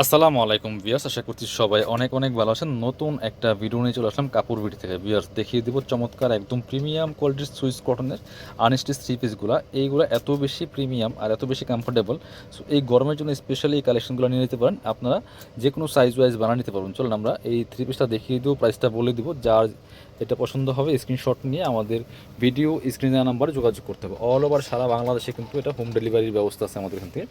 আসসালামু আলাইকুম বিয়ার্স আশা করছি সবাই অনেক অনেক ভালো আছেন। নতুন একটা ভিডিও নিয়ে চলে আসলাম কাপড় বিড়ি থেকে। বিয়ার্স দেখিয়ে দিব চমৎকার একদম প্রিমিয়াম কোয়ালিটির সুইস কটনের আনস্টিচ থ্রি পিসগুলো এইগুলো এত বেশি প্রিমিয়াম আর এত বেশি কমফোর্টেবল সো এই গরমের জন্য স্পেশালি এই কালেকশনগুলো নিয়ে নিতে পারেন। আপনারা যে কোনো সাইজ ওয়াইজ বানা নিতে পারবেন। চলুন আমরা এই থ্রি পিসটা দেখিয়ে দিব প্রাইসটা বলে দিব। যার এটা পছন্দ হবে স্ক্রিনশট নিয়ে আমাদের ভিডিও স্ক্রিনে নাম্বারে যোগাযোগ করতে হবে। অল ওভার সারা বাংলাদেশে কিন্তু এটা হোম ডেলিভারির ব্যবস্থা আছে আমাদের এখান থেকে।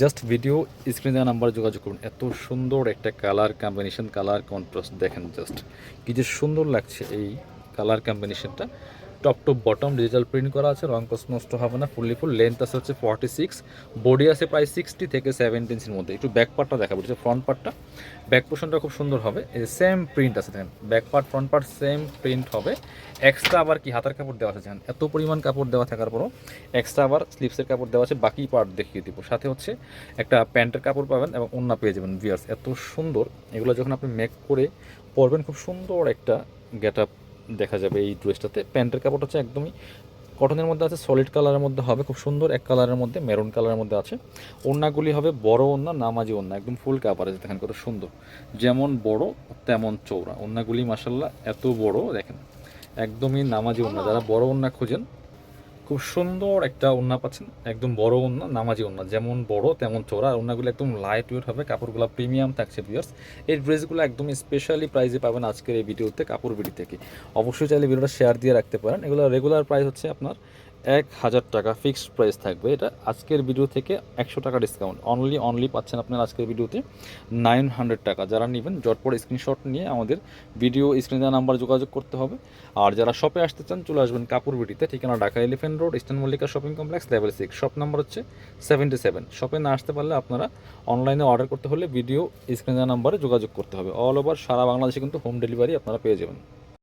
জাস্ট ভিডিও স্ক্রিনে নাম্বারে যোগাযোগ করুন। এত সুন্দর একটা কালার কম্বিনেশন কালার কন্ট্রাস্ট দেখেন জাস্ট কি যে সুন্দর লাগছে এই কালার কম্বিনেশনটা top to bottom digital print করা আছে রং কস নষ্ট হবে না, ফুললি ফুল লেন্থ আছে হচ্ছে ফর্টি সিক্স বডি আছে প্রায় সিক্সটি থেকে সেভেন্টি ইঞ্চির মধ্যে। একটু ব্যাক পার্টটা দেখাবো হচ্ছে ফ্রন্ট পার্টটা ব্যাক পোর্শনটা খুব সুন্দর হবে। এই সেম প্রিন্ট আছে, দেখেন back part front part same print হবে। এক্সট্রা আবার কি, হাতার কাপড় দেওয়া আছে, দেখেন, এত পরিমাণ কাপড় দেওয়া থাকার পরও এক্সট্রা আবার স্লিপসের কাপড় দেওয়া আছে, বাকি পার্ট দেখিয়ে দিব। সাথে হচ্ছে একটা প্যান্টের কাপড় পাবেন এবং অন্য পেয়ে যাবেন ভিয়ার্স এত সুন্দর। এগুলো যখন আপনি মেক করে পরবেন, খুব সুন্দর একটা গেট আপ দেখা যাবে এই ড্রেসটাতে প্যান্টের কাপড় হচ্ছে একদমই কটনের মধ্যে আছে সলিড কালারের মধ্যে হবে খুব সুন্দর এক কালারের মধ্যে মেরুন কালারের মধ্যে আছে। ওড়নাগুলি হবে বড় ওড়না নামাজি ওড়না একদম ফুল কাভারেজ দেখেন কত সুন্দর। যেমন বড় তেমন চৌড়া ওড়নাগুলি মাসাল্লাহ এত বড় দেখেন একদমই নামাজি ওড়না। যারা বড় ওড়না খোঁজেন খুব সুন্দর একটা ওন্না পাচ্ছেন। একদম বড় ওন্না নামাজি ওন্না যেমন বড়, তেমন চোরা আর ওড়নাগুলো একদম লাইট ওয়েট হবে। কাপড়গুলো প্রিমিয়াম থাকছে ভিউয়ার্স এই ড্রেসগুলো একদম স্পেশালি প্রাইজে পাবেন আজকের এই ভিডিওতে কাপড় বিড়ি থেকে। অবশ্যই চাইলে ভিডিওটা শেয়ার দিয়ে রাখতে পারেন। এগুলো রেগুলার প্রাইস হচ্ছে আপনার এক হাজার টাকা ফিক্সড প্রাইস থাকবে। এটা আজকের ভিডিও থেকে একশো টাকা ডিসকাউন্ট অনলি অনলি পাচ্ছেন আপনার আজকের ভিডিওতে নাইন হান্ড্রেড টাকা। যারা নেবেন, জটপট স্ক্রিনশট নিয়ে আমাদের ভিডিও স্ক্রিনে নাম্বার যোগাযোগ করতে হবে। আর যারা শপে আসতে চান, চলে আসবেন কাপড় বিটিতে, ঠিকানা Dhaka elephant road eastern Mallika shopping complex level six shop number হচ্ছে সেভেন্টি সেভেন শপে না আসতে পারলে আপনারা অনলাইনে অর্ডার করতে হলে ভিডিও স্ক্রিনে নাম্বারে যোগাযোগ করতে হবে। অল ওভার সারা বাংলাদেশে কিন্তু হোম ডেলিভারি আপনারা পেয়ে যাবেন।